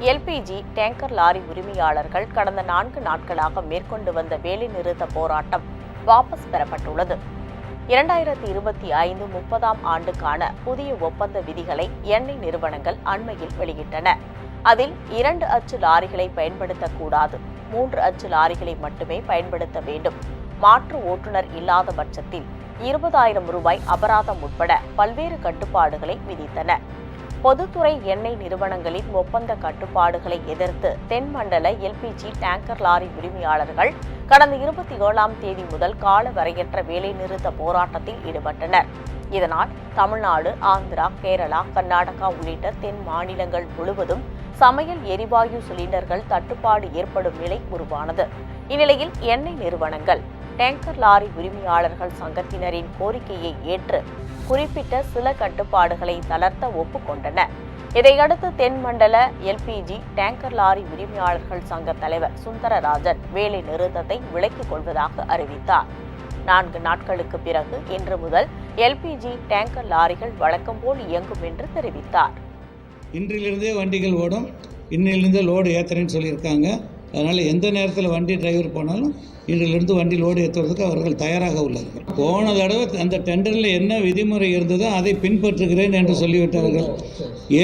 LPG tanker lorry உரிமையாளர்கள் கடந்த நான்கு நாட்களாக மேற்கொண்டு வந்த வேலைநிறுத்த போராட்டம் வாபஸ் பெறப்பட்டுள்ளது. இரண்டாயிரத்தி இருபத்தி ஐந்து முப்பதாம் ஆண்டுக்கான புதிய ஒப்பந்த விதிகளை எண்ணெய் நிறுவனங்கள் அண்மையில் வெளியிட்டன. அதில் இரண்டு அச்சு லாரிகளை பயன்படுத்தக்கூடாது மூன்று அச்சு லாரிகளை மட்டுமே பயன்படுத்த வேண்டும். மாற்று ஓட்டுநர் இல்லாத பட்சத்தில் இருபதாயிரம் ரூபாய் அபராதம் உட்பட பல்வேறு கட்டுப்பாடுகளை விதித்தன. பொதுத்துறை எண்ணெய் நிறுவனங்களின் ஒப்பந்த கட்டுப்பாடுகளை எதிர்த்து தென்மண்டல எல்பிஜி டேங்கர் லாரி உரிமையாளர்கள் கடந்த இருபத்தி ஏழாம் தேதி முதல் கால வரையற்ற வேலைநிறுத்த போராட்டத்தில் ஈடுபட்டனர். இதனால் தமிழ்நாடு ஆந்திரா கேரளா கர்நாடகா உள்ளிட்ட தென் மாநிலங்கள் முழுவதும் சமையல் எரிவாயு சிலிண்டர்கள் தட்டுப்பாடு ஏற்படும் நிலை உருவானது. இந்நிலையில் எண்ணெய் நிறுவனங்கள் டேங்கர் லாரி உரிமையாளர்கள் சங்கத்தினரின் கோரிக்கையை ஏற்று குறிப்பிட்ட சில கட்டுப்பாடுகளை தளர்த்த ஒப்புக்கொண்டன. இதையடுத்து தென்மண்டல எல்பிஜி டேங்கர் லாரி உரிமையாளர்கள் சங்க தலைவர் சுந்தரராஜன் வேலை நிறுத்தத்தை விலக்கிக் கொள்வதாக அறிவித்தார். நான்கு நாட்களுக்கு பிறகு இன்று முதல் எல்பிஜி டேங்கர் லாரிகள் வழக்கம் போல் இயங்கும் என்று தெரிவித்தார். இன்றிலிருந்தே வண்டிகள் ஓடும் இன்னிலிருந்தே லோடு ஏற்றுறேன்னு சொல்லியிருக்காங்க. அதனால் எந்த நேரத்தில் வண்டி டிரைவர் போனாலும் இன்றிலிருந்து வண்டி லோடு ஏற்றுறதுக்கு அவர்கள் தயாராக உள்ளார்கள். போன தடவை அந்த டெண்டரில் என்ன விதிமுறை இருந்ததோ அதை பின்பற்றுகிறேன் என்று சொல்லிவிட்டார்கள்.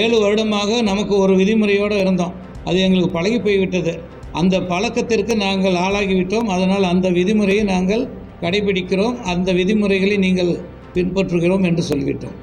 ஏழு வருடமாக நமக்கு ஒரு விதிமுறையோடு இருந்தோம். அது எங்களுக்கு பழகி போய்விட்டது. அந்த பழக்கத்திற்கு நாங்கள் ஆளாகிவிட்டோம். அதனால் அந்த விதிமுறையை நாங்கள் கடைபிடிக்கிறோம். அந்த விதிமுறைகளை நீங்கள் பின்பற்றுகிறோம் என்று சொல்லிவிட்டோம்.